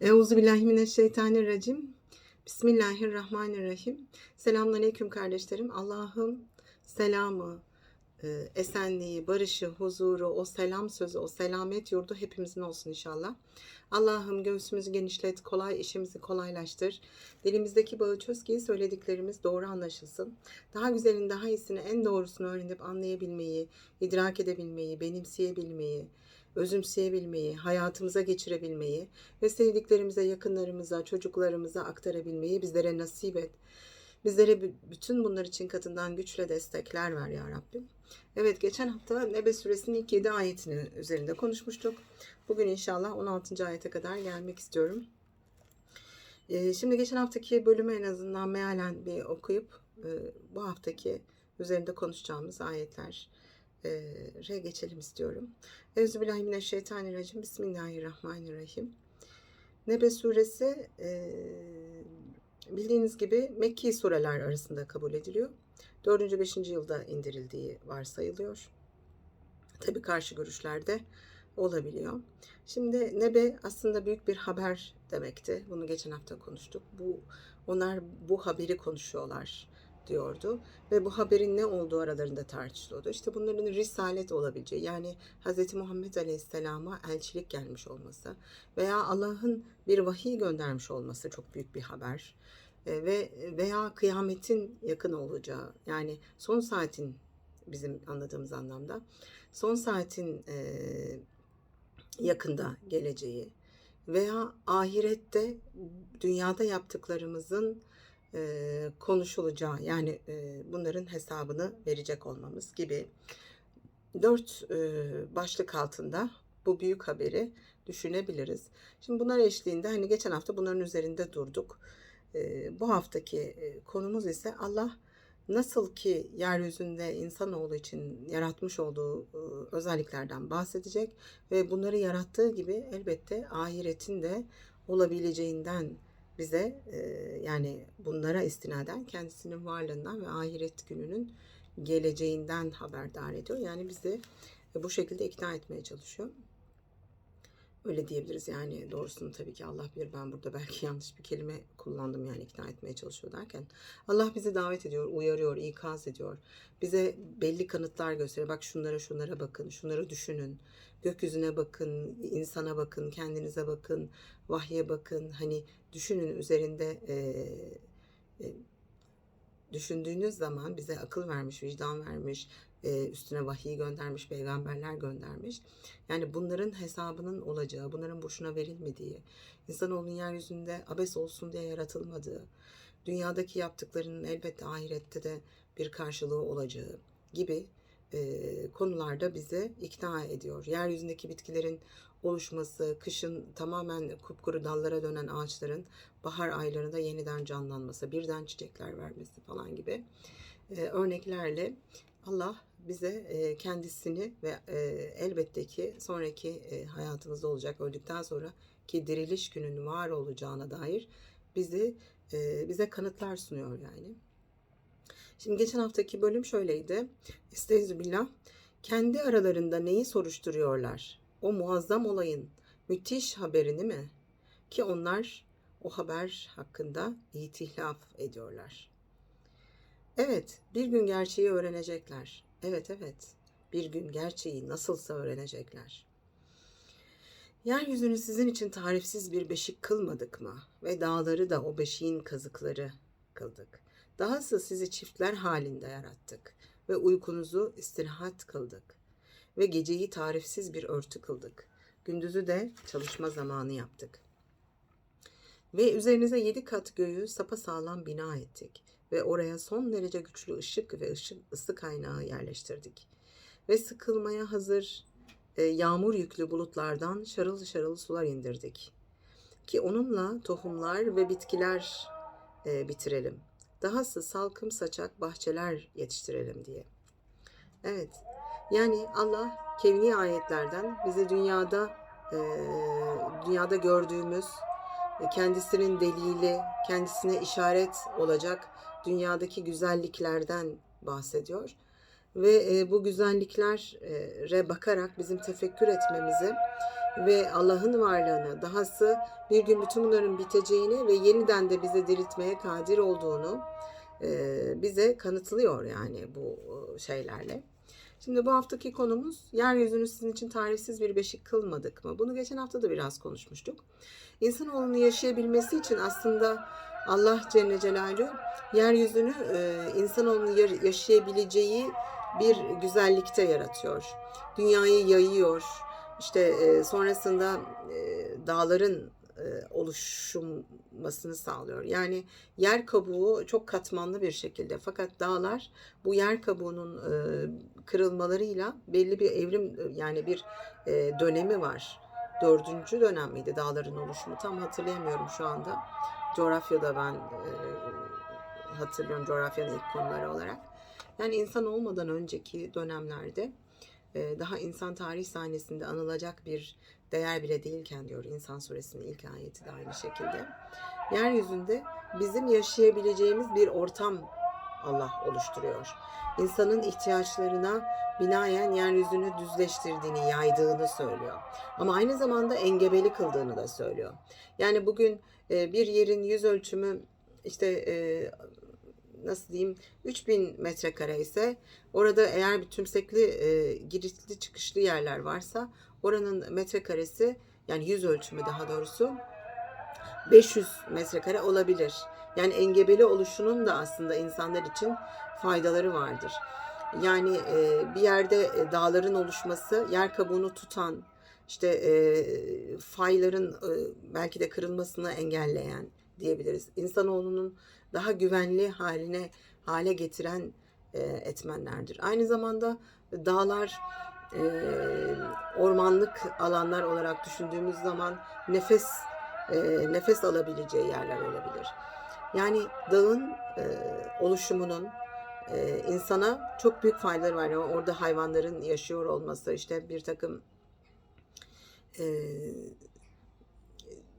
Euzubillahimineşşeytanirracim. Bismillahirrahmanirrahim. Selamünaleyküm kardeşlerim. Allah'ım selamı, e, esenliği, barışı, huzuru, o selam sözü, o selamet yurdu hepimizin olsun inşallah. Allah'ım göğsümüzü genişlet, kolay işimizi kolaylaştır. Dilimizdeki bağı çöz ki söylediklerimiz doğru anlaşılsın. Daha güzelin, daha iyisini, en doğrusunu öğrenip anlayabilmeyi, idrak edebilmeyi, benimseyebilmeyi, özümseyebilmeyi, hayatımıza geçirebilmeyi ve sevdiklerimize, yakınlarımıza, çocuklarımıza aktarabilmeyi bizlere nasip et. Bizlere bü- bütün bunlar için katından güçle destekler ver ya Rabbim. Evet geçen hafta Nebe suresinin ilk 7 ayetini üzerinde konuşmuştuk. Bugün inşallah 16. ayete kadar gelmek istiyorum. Ee, şimdi geçen haftaki bölümü en azından mealen bir okuyup e, bu haftaki üzerinde konuşacağımız ayetler re geçelim istiyorum. Euzubillahimineşşeytanirracim. Bismillahirrahmanirrahim. Nebe suresi e, bildiğiniz gibi Mekki sureler arasında kabul ediliyor. 4. 5. yılda indirildiği varsayılıyor. Tabi karşı görüşlerde olabiliyor. Şimdi Nebe aslında büyük bir haber demekti. Bunu geçen hafta konuştuk. Bu onlar bu haberi konuşuyorlar diyordu ve bu haberin ne olduğu aralarında tartışılıyordu. İşte bunların risalet olabileceği yani Hz. Muhammed Aleyhisselam'a elçilik gelmiş olması veya Allah'ın bir vahiy göndermiş olması çok büyük bir haber E, ve veya kıyametin yakın olacağı yani son saatin bizim anladığımız anlamda son saatin e, yakında geleceği veya ahirette dünyada yaptıklarımızın e, konuşulacağı yani e, bunların hesabını verecek olmamız gibi dört e, başlık altında bu büyük haberi düşünebiliriz. Şimdi bunlar eşliğinde hani geçen hafta bunların üzerinde durduk. E, bu haftaki e, konumuz ise Allah nasıl ki yeryüzünde insanoğlu için yaratmış olduğu e, özelliklerden bahsedecek ve bunları yarattığı gibi elbette ahiretin de olabileceğinden bize yani bunlara istinaden kendisinin varlığından ve ahiret gününün geleceğinden haberdar ediyor. Yani bizi bu şekilde ikna etmeye çalışıyor. Öyle diyebiliriz yani doğrusunu tabii ki Allah bilir ben burada belki yanlış bir kelime kullandım yani ikna etmeye çalışıyor derken. Allah bizi davet ediyor, uyarıyor, ikaz ediyor. Bize belli kanıtlar gösteriyor. Bak şunlara şunlara bakın, şunları düşünün. Gökyüzüne bakın, insana bakın, kendinize bakın, vahye bakın. Hani düşünün üzerinde e, e, düşündüğünüz zaman bize akıl vermiş, vicdan vermiş, e, üstüne vahiy göndermiş, peygamberler göndermiş. Yani bunların hesabının olacağı, bunların boşuna verilmediği, insanoğlunun yeryüzünde abes olsun diye yaratılmadığı, dünyadaki yaptıklarının elbette ahirette de bir karşılığı olacağı gibi e, konularda bizi ikna ediyor. Yeryüzündeki bitkilerin oluşması, kışın tamamen kupkuru dallara dönen ağaçların bahar aylarında yeniden canlanması, birden çiçekler vermesi falan gibi e, örneklerle Allah bize kendisini ve elbette ki sonraki hayatımızda olacak öldükten sonra ki diriliş günün var olacağına dair bizi bize kanıtlar sunuyor yani. Şimdi geçen haftaki bölüm şöyleydi. Estağfirullah. Kendi aralarında neyi soruşturuyorlar? O muazzam olayın müthiş haberini mi? Ki onlar o haber hakkında itihlaf ediyorlar. Evet, bir gün gerçeği öğrenecekler. Evet, evet. Bir gün gerçeği nasılsa öğrenecekler. Yeryüzünü sizin için tarifsiz bir beşik kılmadık mı? Ve dağları da o beşiğin kazıkları kıldık. Dahası sizi çiftler halinde yarattık ve uykunuzu istirahat kıldık ve geceyi tarifsiz bir örtü kıldık. Gündüzü de çalışma zamanı yaptık. Ve üzerinize yedi kat göğü sapasağlam bina ettik ve oraya son derece güçlü ışık ve ışık ısı kaynağı yerleştirdik. Ve sıkılmaya hazır e, yağmur yüklü bulutlardan şarıl şarıl sular indirdik. Ki onunla tohumlar ve bitkiler e, bitirelim. Dahası salkım saçak bahçeler yetiştirelim diye. Evet, yani Allah kevni ayetlerden bize dünyada e, dünyada gördüğümüz e, kendisinin delili, kendisine işaret olacak dünyadaki güzelliklerden bahsediyor. Ve e, bu güzelliklere bakarak bizim tefekkür etmemizi ve Allah'ın varlığını, dahası bir gün bütün bunların biteceğini ve yeniden de bize diriltmeye kadir olduğunu e, bize kanıtlıyor yani bu şeylerle. Şimdi bu haftaki konumuz yeryüzünü sizin için tarifsiz bir beşik kılmadık mı? Bunu geçen hafta da biraz konuşmuştuk. İnsanoğlunun yaşayabilmesi için aslında Allah Celle Celaluhu yeryüzünü e, insanoğlunun yaşayabileceği bir güzellikte yaratıyor. Dünyayı yayıyor. İşte e, sonrasında e, dağların oluşmasını sağlıyor. Yani yer kabuğu çok katmanlı bir şekilde fakat dağlar bu yer kabuğunun kırılmalarıyla belli bir evrim yani bir dönemi var. Dördüncü dönem miydi dağların oluşumu tam hatırlayamıyorum şu anda. Coğrafyada ben e, hatırlıyorum coğrafyanın ilk konuları olarak. Yani insan olmadan önceki dönemlerde e, daha insan tarih sahnesinde anılacak bir değer bile değilken diyor İnsan Suresinin ilk ayeti de aynı şekilde. Yeryüzünde bizim yaşayabileceğimiz bir ortam Allah oluşturuyor. İnsanın ihtiyaçlarına binaen yeryüzünü düzleştirdiğini, yaydığını söylüyor. Ama aynı zamanda engebeli kıldığını da söylüyor. Yani bugün e, bir yerin yüz ölçümü işte e, nasıl diyeyim 3000 metrekare ise orada eğer bir tümsekli e, girişli çıkışlı yerler varsa oranın metrekaresi yani yüz ölçümü daha doğrusu 500 metrekare olabilir. Yani engebeli oluşunun da aslında insanlar için faydaları vardır. Yani e, bir yerde e, dağların oluşması yer kabuğunu tutan işte e, fayların e, belki de kırılmasını engelleyen diyebiliriz. İnsanoğlunun daha güvenli haline hale getiren e, etmenlerdir. Aynı zamanda dağlar e, ormanlık alanlar olarak düşündüğümüz zaman nefes e, nefes alabileceği yerler olabilir. Yani dağın e, oluşumunun e, insana çok büyük faydaları var. Yani orada hayvanların yaşıyor olması, işte bir takım e,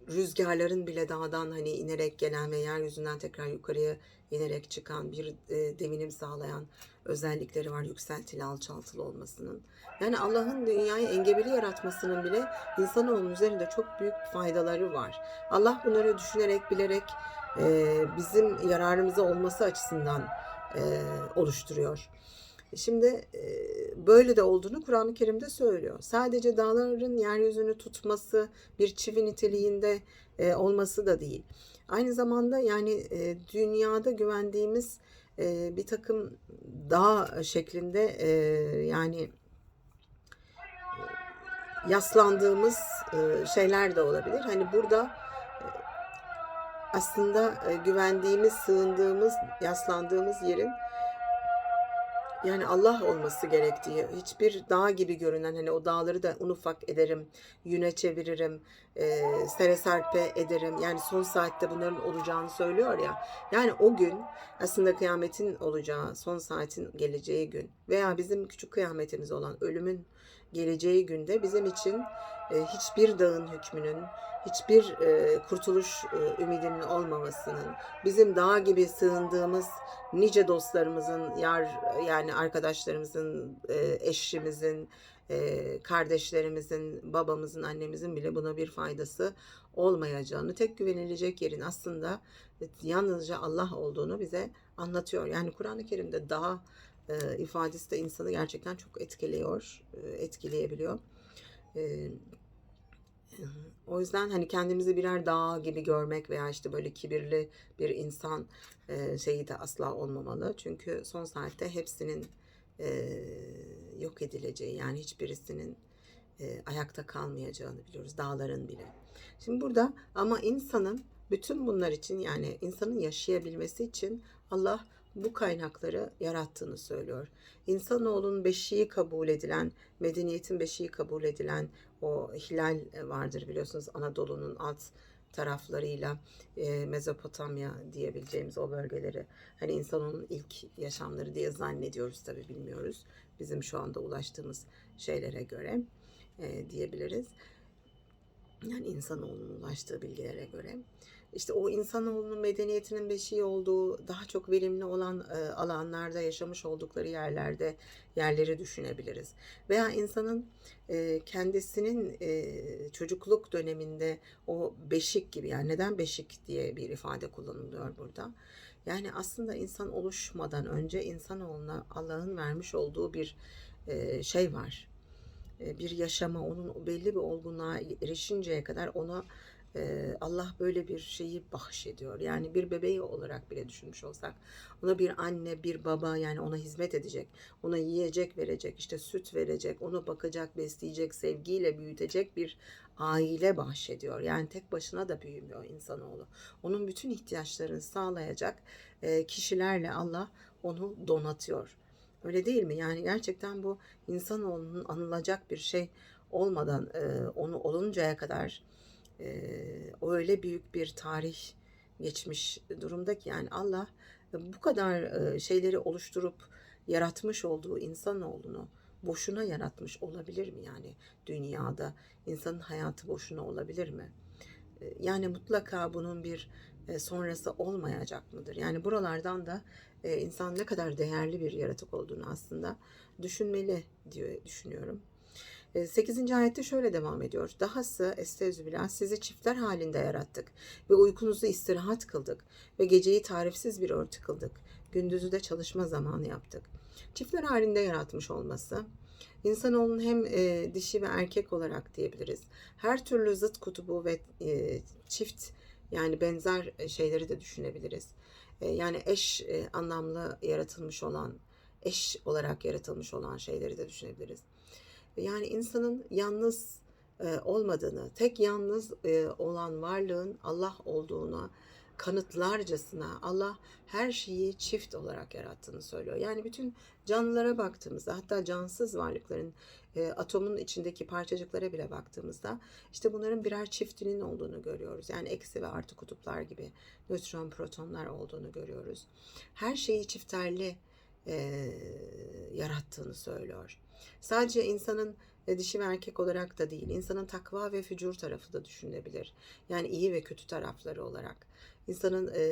rüzgarların bile dağdan hani inerek gelen ve yeryüzünden tekrar yukarıya inerek çıkan bir e, deminim sağlayan özellikleri var yükseltili alçaltılı olmasının. Yani Allah'ın dünyayı engebeli yaratmasının bile insanoğlunun üzerinde çok büyük faydaları var. Allah bunları düşünerek bilerek e, bizim yararımıza olması açısından e, oluşturuyor. Şimdi e, böyle de olduğunu Kur'an-ı Kerim'de söylüyor. Sadece dağların yeryüzünü tutması bir çivi niteliğinde e, olması da değil. Aynı zamanda yani e, dünyada güvendiğimiz bir takım dağ şeklinde yani yaslandığımız şeyler de olabilir. Hani burada aslında güvendiğimiz, sığındığımız, yaslandığımız yerin yani Allah olması gerektiği, hiçbir dağ gibi görünen hani o dağları da un ufak ederim, yüne çeviririm, e, sere serpe ederim. Yani son saatte bunların olacağını söylüyor ya. Yani o gün aslında kıyametin olacağı, son saatin geleceği gün veya bizim küçük kıyametimiz olan ölümün geleceği günde bizim için e, hiçbir dağın hükmünün, hiçbir e, kurtuluş e, ümidinin olmamasının, bizim dağ gibi sığındığımız nice dostlarımızın, yar yani arkadaşlarımızın, eşimizin, kardeşlerimizin, babamızın, annemizin bile buna bir faydası olmayacağını, tek güvenilecek yerin aslında yalnızca Allah olduğunu bize anlatıyor. Yani Kur'an-ı Kerim'de dağ e, ifadesi de insanı gerçekten çok etkiliyor, e, etkileyebiliyor. E, o yüzden hani kendimizi birer dağ gibi görmek veya işte böyle kibirli bir insan e, şeyi de asla olmamalı. Çünkü son saatte hepsinin e, yok edileceği yani hiçbirisinin e, ayakta kalmayacağını biliyoruz. Dağların bile. Şimdi burada ama insanın bütün bunlar için yani insanın yaşayabilmesi için Allah bu kaynakları yarattığını söylüyor. İnsanoğlunun beşiği kabul edilen, medeniyetin beşiği kabul edilen o hilal vardır biliyorsunuz Anadolu'nun alt taraflarıyla e, Mezopotamya diyebileceğimiz o bölgeleri hani insanın ilk yaşamları diye zannediyoruz tabi bilmiyoruz. Bizim şu anda ulaştığımız şeylere göre e, diyebiliriz. Yani insanoğlunun ulaştığı bilgilere göre. İşte o insanoğlunun medeniyetinin beşiği olduğu, daha çok verimli olan e, alanlarda yaşamış oldukları yerlerde yerleri düşünebiliriz. Veya insanın e, kendisinin e, çocukluk döneminde o beşik gibi yani neden beşik diye bir ifade kullanılıyor burada. Yani aslında insan oluşmadan önce insanoğluna Allah'ın vermiş olduğu bir e, şey var. E, bir yaşama, onun belli bir olgunluğa erişinceye kadar ona Allah böyle bir şeyi bahşediyor. Yani bir bebeği olarak bile düşünmüş olsak ona bir anne, bir baba yani ona hizmet edecek, ona yiyecek verecek, işte süt verecek, onu bakacak, besleyecek, sevgiyle büyütecek bir aile bahşediyor. Yani tek başına da büyümüyor insanoğlu. Onun bütün ihtiyaçlarını sağlayacak kişilerle Allah onu donatıyor. Öyle değil mi? Yani gerçekten bu insanoğlunun anılacak bir şey olmadan onu oluncaya kadar e, öyle büyük bir tarih geçmiş durumda ki yani Allah bu kadar e, şeyleri oluşturup yaratmış olduğu insanoğlunu boşuna yaratmış olabilir mi yani dünyada insanın hayatı boşuna olabilir mi? E, Yani mutlaka bunun bir e, sonrası olmayacak mıdır? Yani buralardan da e, insan ne kadar değerli bir yaratık olduğunu aslında düşünmeli diye düşünüyorum. 8. ayette şöyle devam ediyor. Dahası estağfirullah sizi çiftler halinde yarattık ve uykunuzu istirahat kıldık ve geceyi tarifsiz bir örtü kıldık. Gündüzü de çalışma zamanı yaptık. Çiftler halinde yaratmış olması insanoğlunun hem e, dişi ve erkek olarak diyebiliriz. Her türlü zıt kutubu ve e, çift yani benzer şeyleri de düşünebiliriz. E, yani eş e, anlamlı yaratılmış olan, eş olarak yaratılmış olan şeyleri de düşünebiliriz. Yani insanın yalnız e, olmadığını, tek yalnız e, olan varlığın Allah olduğuna kanıtlarcasına Allah her şeyi çift olarak yarattığını söylüyor. Yani bütün canlılara baktığımızda hatta cansız varlıkların e, atomun içindeki parçacıklara bile baktığımızda işte bunların birer çiftinin olduğunu görüyoruz. Yani eksi ve artı kutuplar gibi nötron, protonlar olduğunu görüyoruz. Her şeyi çifterli e, yarattığını söylüyor. Sadece insanın e, dişi ve erkek olarak da değil, insanın takva ve fücur tarafı da düşünülebilir. Yani iyi ve kötü tarafları olarak. İnsanın e,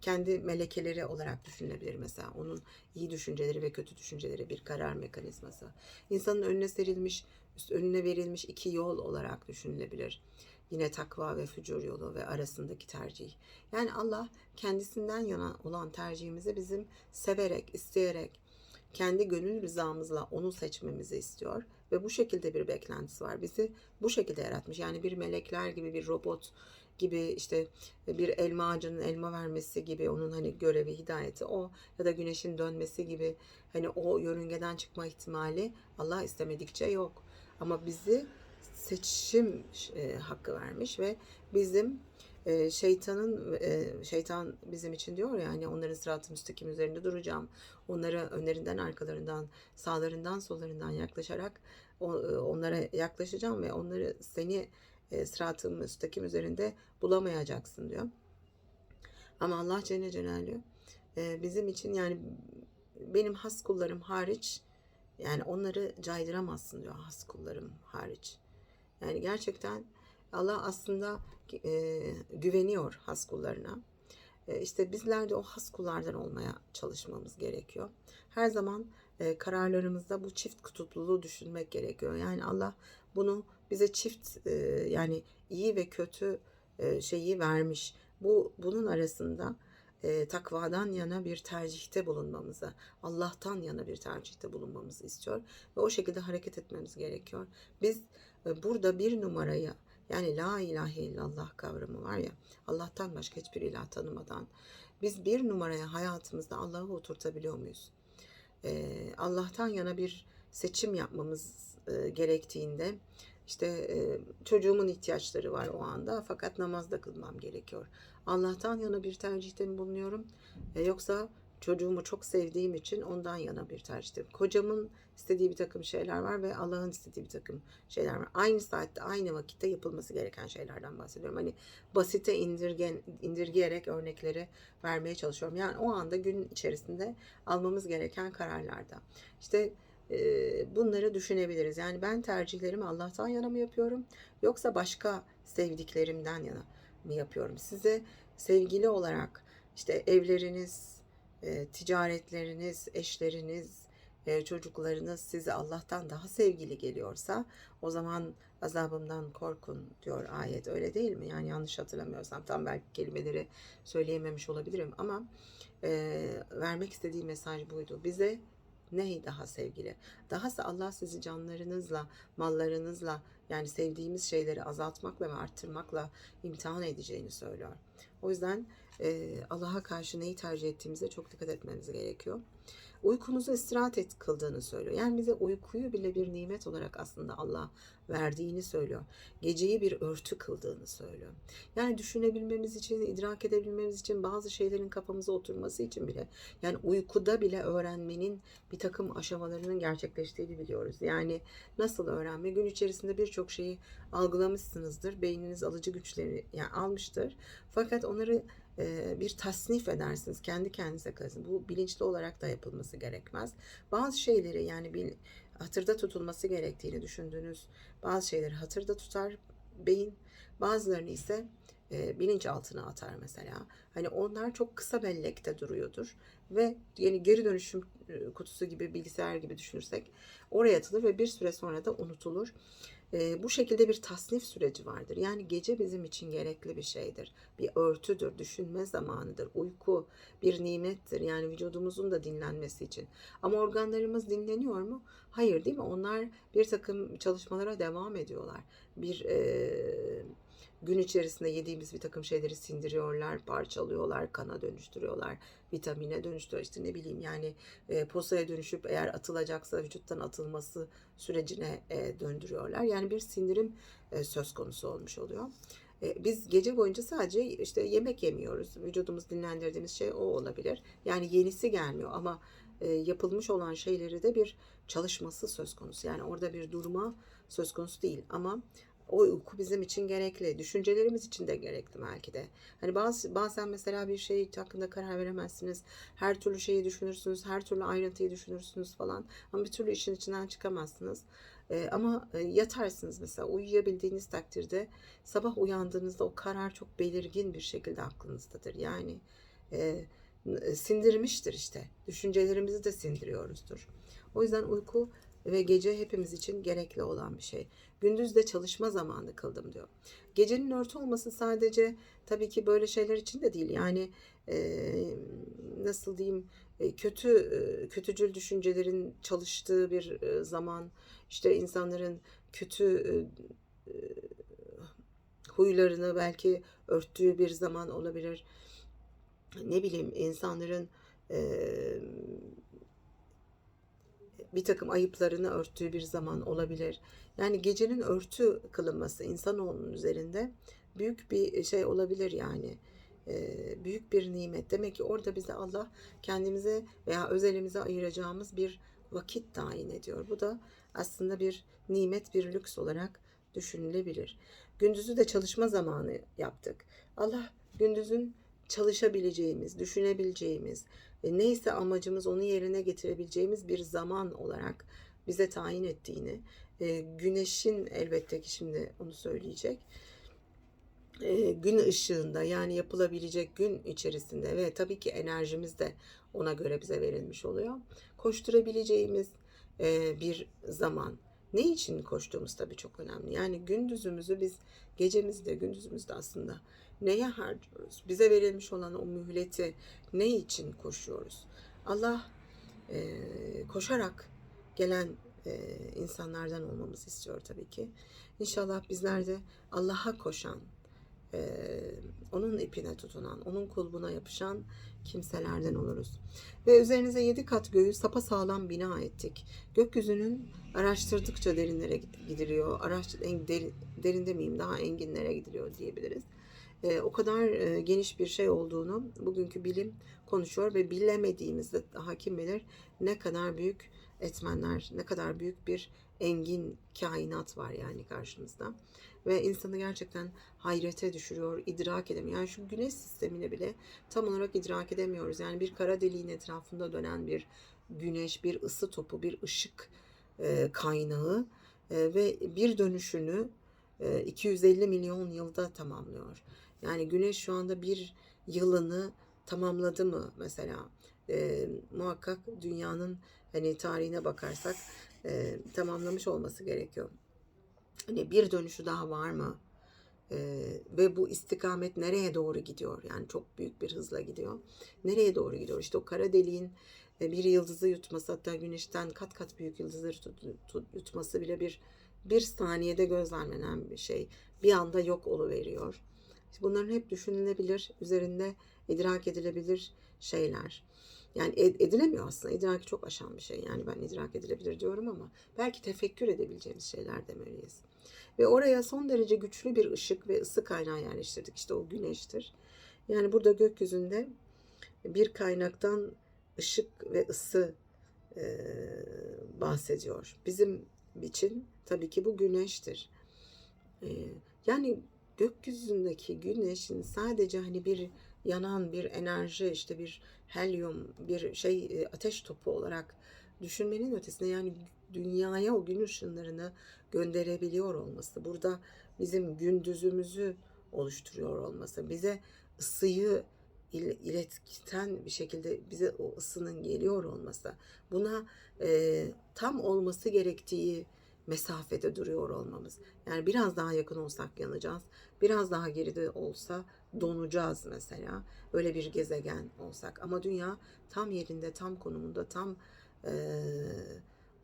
kendi melekeleri olarak düşünülebilir mesela. Onun iyi düşünceleri ve kötü düşünceleri bir karar mekanizması. İnsanın önüne serilmiş, önüne verilmiş iki yol olarak düşünülebilir. Yine takva ve fücur yolu ve arasındaki tercih. Yani Allah kendisinden yana olan tercihimizi bizim severek, isteyerek, kendi gönül rızamızla onu seçmemizi istiyor ve bu şekilde bir beklentisi var. Bizi bu şekilde yaratmış. Yani bir melekler gibi bir robot gibi işte bir elma ağacının elma vermesi gibi onun hani görevi hidayeti o ya da güneşin dönmesi gibi hani o yörüngeden çıkma ihtimali Allah istemedikçe yok. Ama bizi seçim e, hakkı vermiş ve bizim şeytanın şeytan bizim için diyor ya hani onların sıratı müstakim üzerinde duracağım. Onları önlerinden arkalarından sağlarından sollarından yaklaşarak e, onlara yaklaşacağım ve onları seni e, sıratı müstakim üzerinde bulamayacaksın diyor. Ama Allah Celle Celaluhu bizim için yani benim has kullarım hariç yani onları caydıramazsın diyor has kullarım hariç. Yani gerçekten Allah aslında e, güveniyor has kullarına. E, işte bizler de o has kullardan olmaya çalışmamız gerekiyor. Her zaman e, kararlarımızda bu çift kutupluluğu düşünmek gerekiyor. Yani Allah bunu bize çift e, yani iyi ve kötü e, şeyi vermiş. Bu bunun arasında e, takvadan yana bir tercihte bulunmamızı, Allah'tan yana bir tercihte bulunmamızı istiyor ve o şekilde hareket etmemiz gerekiyor. Biz e, burada bir numarayı yani la ilahe illallah kavramı var ya Allah'tan başka hiçbir ilah tanımadan biz bir numaraya hayatımızda Allah'ı oturtabiliyor muyuz? E, Allah'tan yana bir seçim yapmamız e, gerektiğinde işte e, çocuğumun ihtiyaçları var o anda fakat namazda kılmam gerekiyor. Allah'tan yana bir tercihte mi bulunuyorum? E, yoksa çocuğumu çok sevdiğim için ondan yana bir tercihte. Kocamın istediği bir takım şeyler var ve Allah'ın istediği bir takım şeyler var. Aynı saatte, aynı vakitte yapılması gereken şeylerden bahsediyorum. Hani basite indirgen, indirgeyerek örnekleri vermeye çalışıyorum. Yani o anda gün içerisinde almamız gereken kararlarda. İşte e, bunları düşünebiliriz. Yani ben tercihlerimi Allah'tan yana mı yapıyorum yoksa başka sevdiklerimden yana mı yapıyorum? Size sevgili olarak işte evleriniz, ticaretleriniz, eşleriniz, çocuklarınız size Allah'tan daha sevgili geliyorsa o zaman azabımdan korkun diyor ayet öyle değil mi? Yani yanlış hatırlamıyorsam tam belki kelimeleri söyleyememiş olabilirim ama e, vermek istediği mesaj buydu. Bize ne daha sevgili? Dahası Allah sizi canlarınızla, mallarınızla yani sevdiğimiz şeyleri azaltmakla ve arttırmakla imtihan edeceğini söylüyor. O yüzden e, Allah'a karşı neyi tercih ettiğimize çok dikkat etmemiz gerekiyor. Uykumuzu istirahat et kıldığını söylüyor. Yani bize uykuyu bile bir nimet olarak aslında Allah verdiğini söylüyor. Geceyi bir örtü kıldığını söylüyor. Yani düşünebilmemiz için, idrak edebilmemiz için, bazı şeylerin kafamıza oturması için bile yani uykuda bile öğrenmenin bir takım aşamalarının gerçekleştiğini biliyoruz. Yani nasıl öğrenme? Gün içerisinde birçok şeyi algılamışsınızdır. Beyniniz alıcı güçleri yani almıştır. Fakat onları bir tasnif edersiniz. Kendi kendinize kalırsınız. Bu bilinçli olarak da yapılması gerekmez. Bazı şeyleri yani bil, hatırda tutulması gerektiğini düşündüğünüz bazı şeyleri hatırda tutar beyin. Bazılarını ise e, bilinçaltına atar mesela. Hani onlar çok kısa bellekte duruyordur ve yani geri dönüşüm kutusu gibi bilgisayar gibi düşünürsek oraya atılır ve bir süre sonra da unutulur. E, bu şekilde bir tasnif süreci vardır. Yani gece bizim için gerekli bir şeydir. Bir örtüdür, düşünme zamanıdır. Uyku bir nimettir. Yani vücudumuzun da dinlenmesi için. Ama organlarımız dinleniyor mu? Hayır değil mi? Onlar bir takım çalışmalara devam ediyorlar. Bir e, gün içerisinde yediğimiz bir takım şeyleri sindiriyorlar, parçalıyorlar, kana dönüştürüyorlar, vitamine dönüştürüyor. İşte ne bileyim yani e, posaya dönüşüp eğer atılacaksa vücuttan atılması sürecine e, döndürüyorlar. Yani bir sindirim e, söz konusu olmuş oluyor. E, biz gece boyunca sadece işte yemek yemiyoruz. Vücudumuz dinlendirdiğimiz şey o olabilir. Yani yenisi gelmiyor ama e, yapılmış olan şeyleri de bir çalışması söz konusu. Yani orada bir durma söz konusu değil ama o uyku bizim için gerekli. Düşüncelerimiz için de gerekli belki de. Hani bazı, bazen mesela bir şey hakkında karar veremezsiniz. Her türlü şeyi düşünürsünüz. Her türlü ayrıntıyı düşünürsünüz falan. Ama bir türlü işin içinden çıkamazsınız. Ee, ama e, yatarsınız mesela uyuyabildiğiniz takdirde sabah uyandığınızda o karar çok belirgin bir şekilde aklınızdadır. Yani e, sindirmiştir işte. Düşüncelerimizi de sindiriyoruzdur. O yüzden uyku ve gece hepimiz için gerekli olan bir şey. Gündüz de çalışma zamanı kıldım diyor. Gecenin örtü olması sadece tabii ki böyle şeyler için de değil. Yani e, nasıl diyeyim e, kötü e, kötücül düşüncelerin çalıştığı bir e, zaman işte insanların kötü huylarını belki örttüğü bir zaman olabilir. Ne bileyim insanların bir takım ayıplarını örttüğü bir zaman olabilir. Yani gecenin örtü kılınması insanoğlunun üzerinde büyük bir şey olabilir yani. Ee, büyük bir nimet. Demek ki orada bize Allah kendimize veya özelimize ayıracağımız bir vakit tayin ediyor. Bu da aslında bir nimet, bir lüks olarak düşünülebilir. Gündüzü de çalışma zamanı yaptık. Allah gündüzün çalışabileceğimiz, düşünebileceğimiz, e, neyse amacımız onu yerine getirebileceğimiz bir zaman olarak bize tayin ettiğini, e, güneşin elbette ki şimdi onu söyleyecek, e, gün ışığında yani yapılabilecek gün içerisinde ve tabii ki enerjimiz de ona göre bize verilmiş oluyor. Koşturabileceğimiz e, bir zaman. Ne için koştuğumuz tabii çok önemli. Yani gündüzümüzü biz gecemizde gündüzümüzde aslında neye harcıyoruz? Bize verilmiş olan o mühleti ne için koşuyoruz? Allah e, koşarak gelen e, insanlardan olmamızı istiyor tabii ki. İnşallah bizler de Allah'a koşan, e, onun ipine tutunan, onun kulbuna yapışan kimselerden oluruz. Ve üzerinize yedi kat göğü sapa sağlam bina ettik. Gökyüzünün araştırdıkça derinlere gidiliyor. Araş, en, derin, derin demeyeyim daha enginlere gidiliyor diyebiliriz. E, o kadar e, geniş bir şey olduğunu bugünkü bilim konuşuyor ve bilemediğimizde hakim bilir ne kadar büyük etmenler, ne kadar büyük bir engin kainat var yani karşımızda. Ve insanı gerçekten hayrete düşürüyor, idrak edemiyor. Yani şu güneş sistemini bile tam olarak idrak edemiyoruz. Yani bir kara deliğin etrafında dönen bir güneş, bir ısı topu, bir ışık e, kaynağı e, ve bir dönüşünü e, 250 milyon yılda tamamlıyor. Yani güneş şu anda bir yılını tamamladı mı mesela? E, muhakkak dünyanın hani tarihine bakarsak e, tamamlamış olması gerekiyor. Hani bir dönüşü daha var mı? E, ve bu istikamet nereye doğru gidiyor? Yani çok büyük bir hızla gidiyor. Nereye doğru gidiyor? İşte o kara deliğin e, bir yıldızı yutması hatta güneşten kat kat büyük yıldızları tut- tut- yutması bile bir bir saniyede gözlemlenen bir şey. Bir anda yok oluveriyor. İşte bunların hep düşünülebilir, üzerinde idrak edilebilir şeyler. Yani ed- edilemiyor aslında. İdraki çok aşan bir şey. Yani ben idrak edilebilir diyorum ama belki tefekkür edebileceğimiz şeyler demeliyiz. Ve oraya son derece güçlü bir ışık ve ısı kaynağı yerleştirdik. İşte o güneştir. Yani burada gökyüzünde bir kaynaktan ışık ve ısı e, bahsediyor. Bizim için tabii ki bu güneştir. E, yani gökyüzündeki güneşin sadece hani bir yanan bir enerji işte bir helyum bir şey e, ateş topu olarak düşünmenin ötesinde yani dünyaya o gün ışınlarını gönderebiliyor olması burada bizim gündüzümüzü oluşturuyor olması bize ısıyı il- ileten bir şekilde bize o ısının geliyor olması buna e, tam olması gerektiği mesafede duruyor olmamız. Yani biraz daha yakın olsak yanacağız. Biraz daha geride olsa donacağız mesela. Öyle bir gezegen olsak. Ama dünya tam yerinde, tam konumunda, tam e,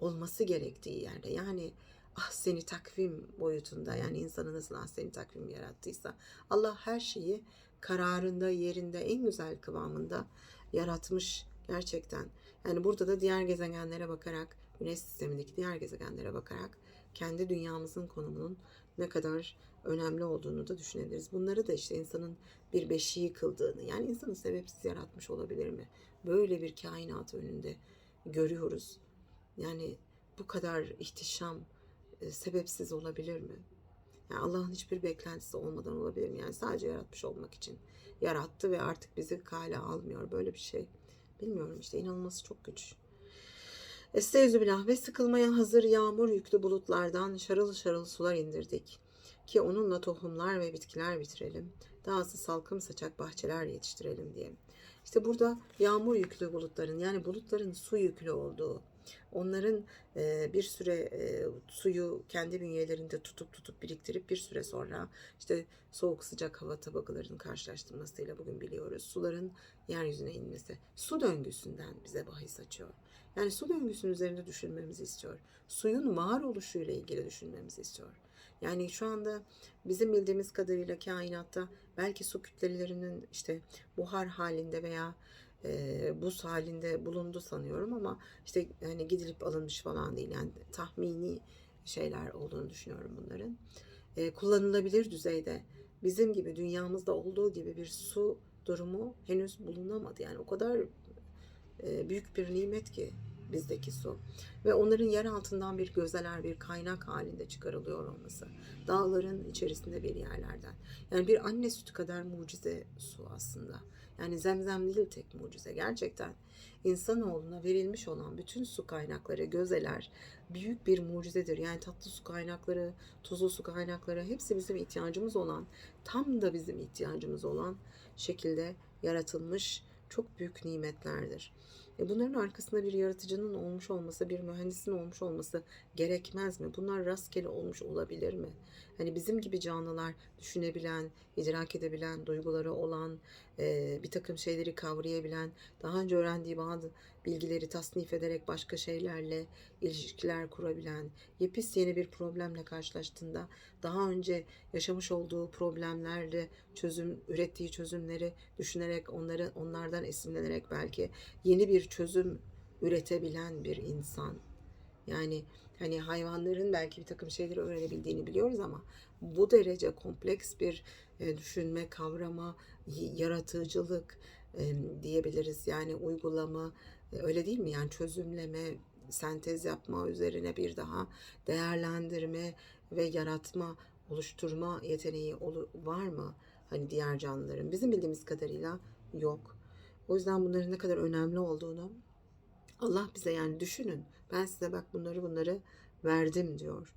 olması gerektiği yerde. Yani ah seni takvim boyutunda yani insanı nasıl ah seni takvim yarattıysa Allah her şeyi kararında, yerinde, en güzel kıvamında yaratmış gerçekten. Yani burada da diğer gezegenlere bakarak, Güneş sistemindeki diğer gezegenlere bakarak kendi dünyamızın konumunun ne kadar önemli olduğunu da düşünebiliriz. Bunları da işte insanın bir beşiği kıldığını, yani insanı sebepsiz yaratmış olabilir mi? Böyle bir kainat önünde görüyoruz. Yani bu kadar ihtişam e, sebepsiz olabilir mi? Yani Allah'ın hiçbir beklentisi olmadan olabilir mi? Yani sadece yaratmış olmak için yarattı ve artık bizi kale almıyor. Böyle bir şey. Bilmiyorum işte inanılması çok güç. Estağfirullah ve sıkılmaya hazır yağmur yüklü bulutlardan şarıl şarıl sular indirdik. Ki onunla tohumlar ve bitkiler bitirelim. Dahası salkım saçak bahçeler yetiştirelim diye. İşte burada yağmur yüklü bulutların yani bulutların su yüklü olduğu, onların e, bir süre e, suyu kendi bünyelerinde tutup tutup biriktirip bir süre sonra işte soğuk sıcak hava tabakalarının karşılaştırmasıyla bugün biliyoruz. Suların yeryüzüne inmesi. Su döngüsünden bize bahis açıyor. Yani su döngüsünün üzerinde düşünmemizi istiyor. Suyun varoluşuyla ilgili düşünmemizi istiyor. Yani şu anda bizim bildiğimiz kadarıyla kainatta belki su kütlelerinin işte buhar halinde veya e, buz halinde bulundu sanıyorum ama işte hani gidilip alınmış falan değil. Yani tahmini şeyler olduğunu düşünüyorum bunların. E, kullanılabilir düzeyde bizim gibi dünyamızda olduğu gibi bir su durumu henüz bulunamadı. Yani o kadar büyük bir nimet ki bizdeki su. Ve onların yer altından bir gözeler, bir kaynak halinde çıkarılıyor olması. Dağların içerisinde bir yerlerden. Yani bir anne sütü kadar mucize su aslında. Yani zemzem değil tek mucize. Gerçekten insanoğluna verilmiş olan bütün su kaynakları, gözeler büyük bir mucizedir. Yani tatlı su kaynakları, tuzlu su kaynakları hepsi bizim ihtiyacımız olan, tam da bizim ihtiyacımız olan şekilde yaratılmış çok büyük nimetlerdir. E bunların arkasında bir yaratıcının olmuş olması, bir mühendisin olmuş olması gerekmez mi? Bunlar rastgele olmuş olabilir mi? Hani bizim gibi canlılar düşünebilen, idrak edebilen, duyguları olan, e, bir takım şeyleri kavrayabilen, daha önce öğrendiği bazı bilgileri tasnif ederek başka şeylerle ilişkiler kurabilen, yepis yeni bir problemle karşılaştığında daha önce yaşamış olduğu problemlerle çözüm ürettiği çözümleri düşünerek onları onlardan esinlenerek belki yeni bir çözüm üretebilen bir insan. Yani hani hayvanların belki bir takım şeyleri öğrenebildiğini biliyoruz ama bu derece kompleks bir e, düşünme, kavrama, yaratıcılık e, diyebiliriz. Yani uygulama e, öyle değil mi? Yani çözümleme, sentez yapma üzerine bir daha değerlendirme ve yaratma, oluşturma yeteneği var mı? Hani diğer canlıların bizim bildiğimiz kadarıyla yok. O yüzden bunların ne kadar önemli olduğunu Allah bize yani düşünün ben size bak bunları bunları verdim diyor.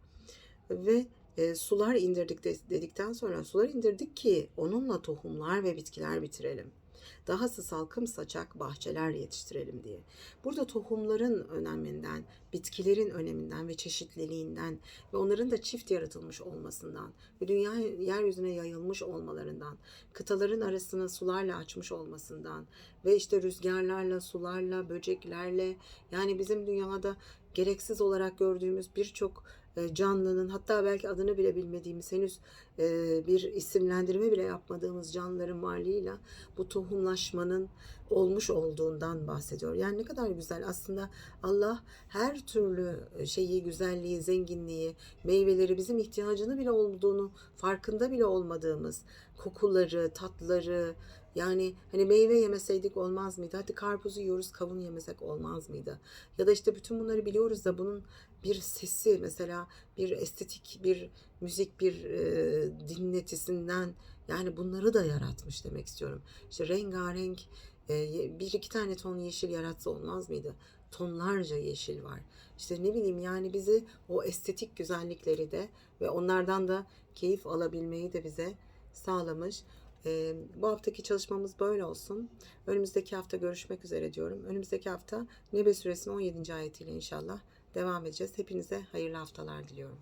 Ve e, sular indirdik de- dedikten sonra sular indirdik ki onunla tohumlar ve bitkiler bitirelim. Dahası salkım saçak bahçeler yetiştirelim diye. Burada tohumların öneminden, bitkilerin öneminden ve çeşitliliğinden ve onların da çift yaratılmış olmasından ve dünya yeryüzüne yayılmış olmalarından, kıtaların arasını sularla açmış olmasından ve işte rüzgarlarla, sularla, böceklerle yani bizim dünyada gereksiz olarak gördüğümüz birçok canlının hatta belki adını bile bilmediğimiz henüz e, bir isimlendirme bile yapmadığımız canlıların varlığıyla bu tohumlaşmanın olmuş olduğundan bahsediyor. Yani ne kadar güzel aslında Allah her türlü şeyi, güzelliği, zenginliği, meyveleri bizim ihtiyacını bile olduğunu farkında bile olmadığımız kokuları, tatları yani hani meyve yemeseydik olmaz mıydı? Hadi karpuzu yiyoruz, kavun yemesek olmaz mıydı? Ya da işte bütün bunları biliyoruz da bunun bir sesi mesela bir estetik bir müzik bir e, dinletisinden yani bunları da yaratmış demek istiyorum. İşte rengarenk e, bir iki tane ton yeşil yaratsa olmaz mıydı? Tonlarca yeşil var. İşte ne bileyim yani bizi o estetik güzellikleri de ve onlardan da keyif alabilmeyi de bize sağlamış. E, bu haftaki çalışmamız böyle olsun. Önümüzdeki hafta görüşmek üzere diyorum. Önümüzdeki hafta Nebe suresinin 17. ayetiyle inşallah devam edeceğiz. Hepinize hayırlı haftalar diliyorum.